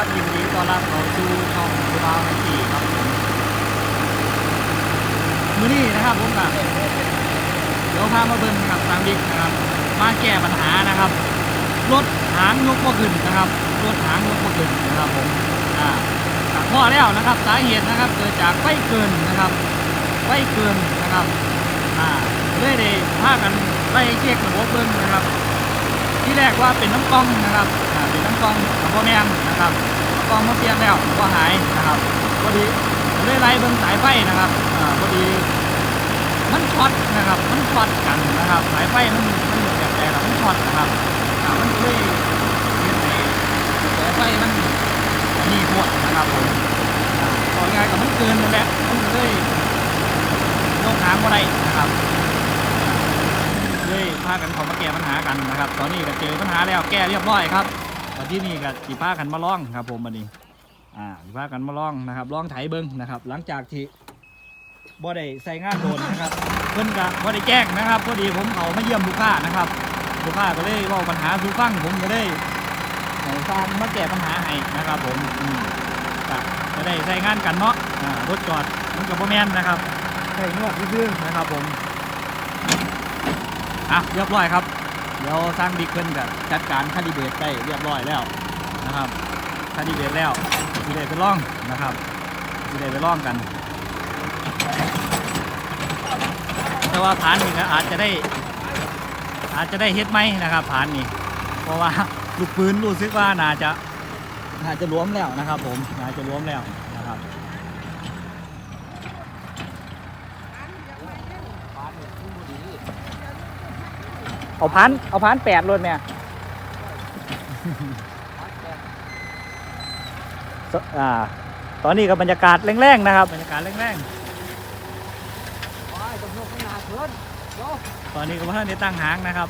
ครับยินดีต้อนรับเข้าสู่ช่องสุภาพแท็กซี่ครับผมมื้อนี้นะครับผมกับเดี๋ยวพามาเบิ่งนะครับตามดิกนะครับ มาแก้ปัญหานะครับรถหางยกบ่ขึ้นนะครับรถหางยกบ่ขึ้นนะครับผมอ่าตัดพ่อแล้วนะครับสาเหตุนะครับเกิดจากไฟเกินนะครับไฟเกินนะครับอ่าเลยได้พากันไปเช็คระบบเบิ่งนะครับ ที่แรกว่าเป็นน้ำกล้องนะครับเป็นน้ำกล้องกับพ่อแม่นะครับน้ำกล้องมาเสียแล้วก็หายนะครับพอดีเลยไล่เบิ่งสายไฟนะครับอ่าพอดีมันช็อตนะครับมันช็อตกันนะครับ สายไฟมันมันแบบแต่มันช็อตนะครับมันเลยเฮ็ดให้สายไฟมันมีพวดนะครับผมอ่อง่ายกับมันเกินนั่นแหละมันเลยยกหางมาได้นะครับ เลยพากันเขามาแก้ปัญหากันนะครับ ตอนนี้ก็เจอปัญหาแล้วแก้เรียบร้อยครับแตอนที่นี่ก็สิพากันมาล่องครับ ผมวันนี้อ่าสิพากันมาล่องนะครับล่องไถเบิ้งนะครับ หลังจากที่บ่ได้ใส่งานโดนนะครับ เพิ่นก็บ่ได้แจ้งนะครับพอดีผมเขามาเยี่ยมลูกค้านะครับลูกค้าก็เลยว่าปัญหาสูฟังผมก็เลยให้สร้างมาแก้ปัญหาให้นะครับผมอืมก็จะได้ใส่งานกันเนาะรถจอดมันก็บ่แม่นนะครับใส่นวดซื่อๆนะครับผม อะเรียบร้อยครับ เดี๋ยวสร้างบิ๊กเพิ่นก็จัดการคาลิเบตได้เรียบร้อยแล้วนะครับคาลิเบตแล้วสิได้ไปล่องนะครับสิได้ไปล่องกัน แต่ว่าผานนี่ก็อาจจะได้ อาจจะได้เฮ็ดไหมนะครับผานนี่เพราะว่าลูกปืนรู้สึกว่าน่าจะน่าจะรวมแล้วนะครับ ผมน่าจะรวมแล้วนะครับ เอาพันเอาพันแปดรถเนี่ยสอ่า ตอนนี้ก็บรรยากาศแรงๆนะครับ บรรยากาศแรงๆตอนนี้ก็เพิ่งได้ตั้งหางนะครับ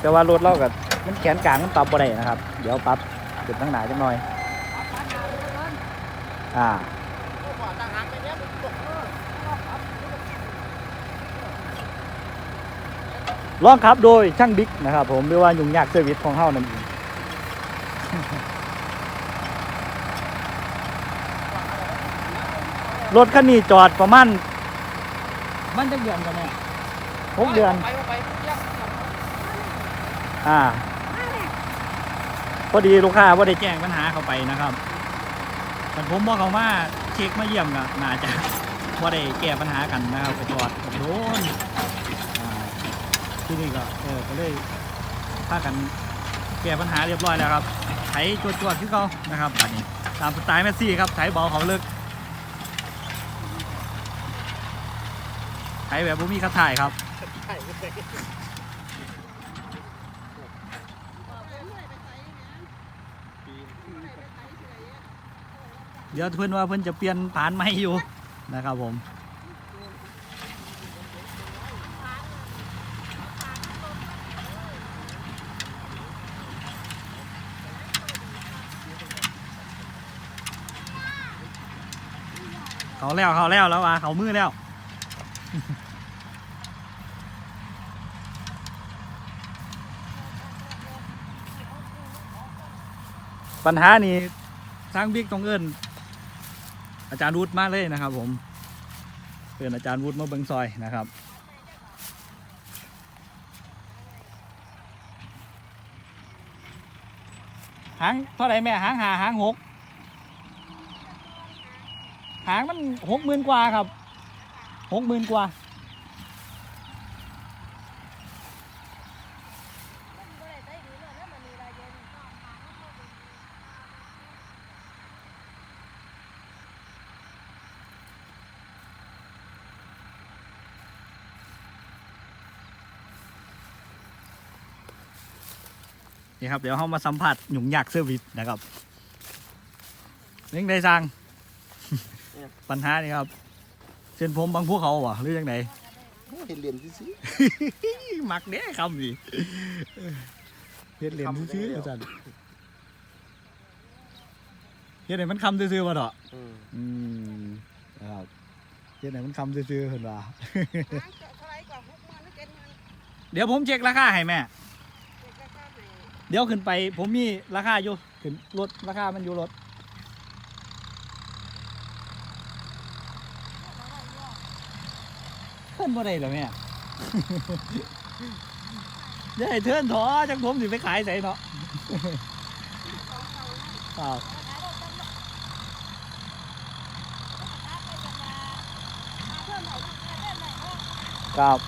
แต่ว่ารถเรากับ มันแขนกลางมันปรับบ่ได้นะครับ เดี๋ยวปรับจุดตั้งหนาจังหน่อย อ่าลองขับโดยช่างบิ๊กนะครับ ผมหรือว่ายุ่งยากเซอร์วิสของเฮานั่นเองรถคันนี้จอดประมาณมันจะเดือนกันเนี่ยหกเดือน อ่าพอดีลูกค้าว่าได้แจ้งปัญหาเขาไปนะครับแต่ผมว่าเขามาเช็คมาเยี่ยมก็น่าจะว่าได้แก้ปัญหากันนะครับไปจอดกับโดนอ่าที่นี่ก็เออก็เลยพากันแก้ปัญหาเรียบร้อยแล้วครับไถจวดจวดๆที่เขานะครับอันนี้ตามสไตล์แมสซี่ครับไถเบาเขาเลิกไถแบบบุมีคัดถ่ายครับ เดี๋ยวเพื่อนว่าเพื่อนจะเปลี่ยนผ่านไม้อยู่นะครับผมเขาแล้วเขาแล้วแล้วว่าเขามือแล้วปัญหานี้ทางบิ๊กต้องเอิ้น อาจารย์วุฒิมาเลยนะครับ ผมเป็นอาจารย์วุฒิมาเบิงซอยนะครับหางเท่าไหร่แม่หางหาหางหกหางมันหกหมื่นกว่าครับหกหมื่นกว่า นี่ครับเดี๋ยวเรามาสัมผัสหยุ่งยากเซอร์วิสนะครับเร่งได้สั่งปัญหานี่ครับเส้นผมบางพวกเขาวะหรือยังไงเห็นเหรียญซื้อมักเด้คำนี่เฮ็ดเหรียญซื้อๆอาจารย์เฮ็ดให้มันคำซื่อๆบ่ดอกอืมอืมครับเฮ็ดให้มันคำซื่อๆเพิ่นว่าเท่าไหรกว่าหกหมื่นหรือเจ็ดหมื่นเดี๋ยวผมเช็คราคาให้แม่ เด็กราคาไหน เดี๋ยวขึ้นไป ผมมีราคาอยู่ขึ้นรถราคามันอยู่รถเทิร์นบ่ได้เหรอแม่ ยาให้เทิร์นถอจังผมสิไปขายใส่เนาะครับครับ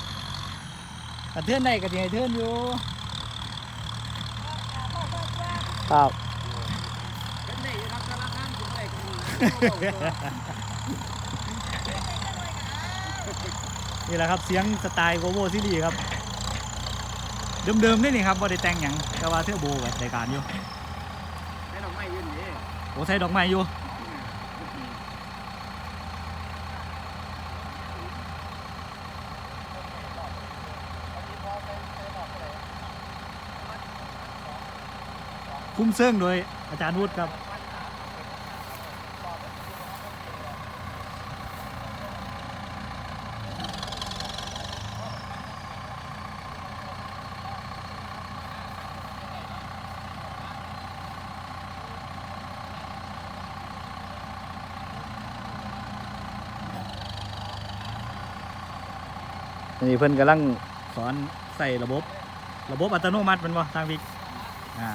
กระเทือนได้กระเทือนเทือนอยู่ ครับนี่แหละครับเสียงสไตล์โกโบซิลีครับ เดิมๆนี่นี่ครับว่าได้แต่งอย่างแต่ว่าเทือโบกับรายการอยู่ให้ดอกไม้ยืนนี่โอ้ใส่ดอกไม้อยู่ คุ้มเซิ่งโดยอาจารย์วุฒิครับ นี่เพิ่นกำลังสอนใส่ระบบ ระบบอัตโนมัติเป็นบ่ทางวิกอ่า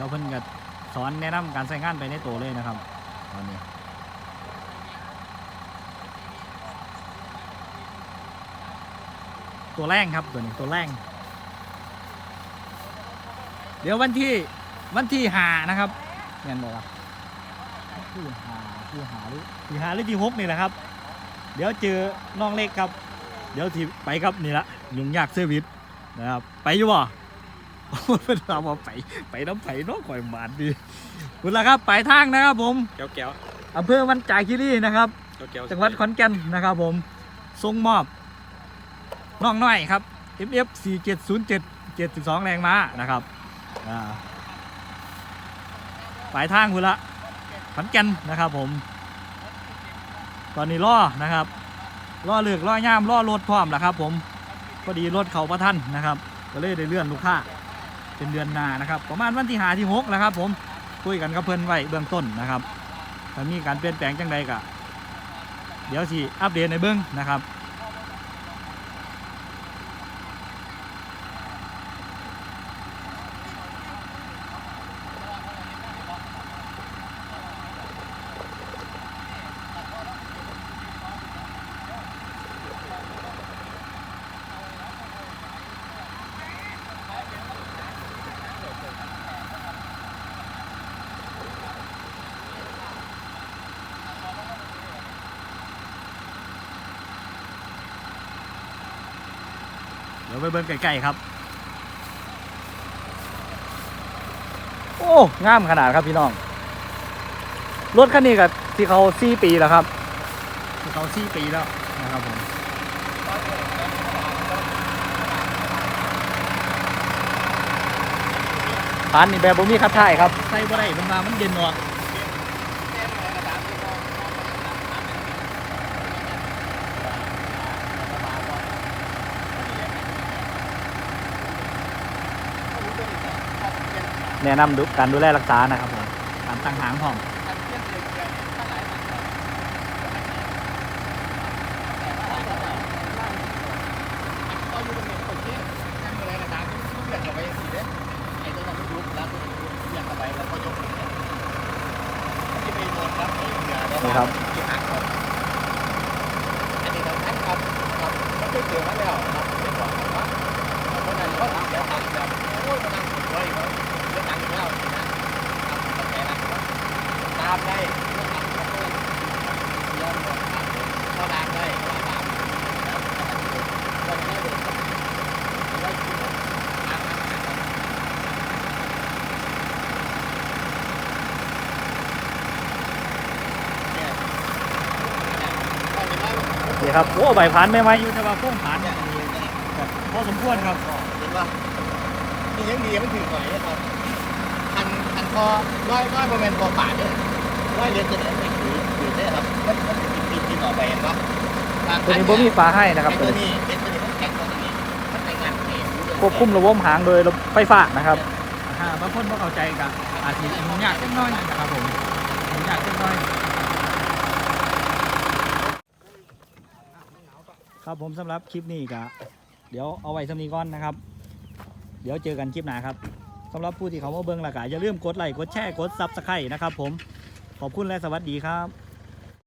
ดี๋ยวเพิ่นก็สอนแนะนำการใช้งานไปในตัวเลยนะครับตอนนี้ตัวแรงครับตัวนี้ตัวแรงเดี๋ยววันที่วันที่หานะครับเงี้ยบอกว่าที่หาที่หาหรือที่หาหรือที่หกนี่แหละครับ เดี๋ยวเจอน้องเล็กครับ เดี๋ยวที่ไปครับนี่ละยุ่งยากเซอร์วิสนะครับไปอยู่บ่ เป็นเราบอกไปไปน้ำไผ่น้องข่อยหมานดีคุณละครับปลายทางนะครับผมแก้วแก้วอำเภอมันจาคีรีนะครับ แก้วแก้วจังหวัดขอนแก่นนะครับผมส่งมอบน้องน้อยครับ FF 4707 72 แรงม้านะครับอ่าปลายทางคุณละขอนแก่นนะครับผม ตอนนี้ล่อนะครับล่อเลือกล่อย่ามล่อรถพร้อมแล้วครับ ผมพอดีรถเขาประทันนะครับ ก็เลยได้เลื่อนลูกค้า เป็นเดือนหน้านะครับ ประมาณวันที่หาที่หกนะครับ ผมคุยกันกับเพื่อนไว้เบื้องต้นนะครับถ้ามีการเปลี่ยนแปลงจังใดก็เดี๋ยวสิอัปเดตในเบื้องนะครับ ดี๋ยวไปเบิ้งใกล้ๆครับ โอ้งามขนาดครับพี่น้อง รถคันนี้กับที่เขาสี่ปีแล้วครับ ที่เขาสี่ปีแล้วนะครับผมปานนี่แบบบ่มีคัดท้ายครับ ใส่บ่ได้มันมามันเย็นออก แนะนำดูการดูแลรักษานะครับผมการตั้งหางพร้อมนี่ครับ อันนี้สำคัญครับครับมันไม่เกี่ยวกันแล้วครับไม่บอกครับว่าเพราะนั้นเขาถามแล้วถามแบบโอ้ยมันนั่งสวยครับเรื่องตังค์แล้วนะครับโอเคนะครับ ครับโอ้ใบผ่านไม่ไหมอยู่แต่ว่าโค้งผ่านเนี่ยพอสมควรครับเห็นว่านี่ยังดีมันถือหน่อยนะครับคันคันคอร้อยร้อยประมาณคอปาดเนี่ยร้อยเรียนตัวนี้ไม่ถือถือได้ครับมันมันติดติดต่อไปเห็นปะตัวนี้ผมมีฟ้าให้นะครับไอ้ตัตัววนี้นี้เป็นตัวนี้มันแข็งกว่าตัวนี้มันในงานเองควบคุมระบบหางโดยระบบไฟฟ้านะครับบางคนบ่เข้าใจกับอาจจะยุ่งยากเล็กน้อยนะครับผมยุ่งยากเล็กน้อย ครับผมสำหรับคลิปนี้ก็เดี๋ยวเอาไว้สำนีก่อนนะครับ เดี๋ยวเจอกันคลิปหน้าครับสำหรับผู้ที่เขามาเบิ่งหละก็อย่าลืมกดไลค์กดแชร์กดซับสไครต์นะครับผมขอบคุณและสวัสดีครับ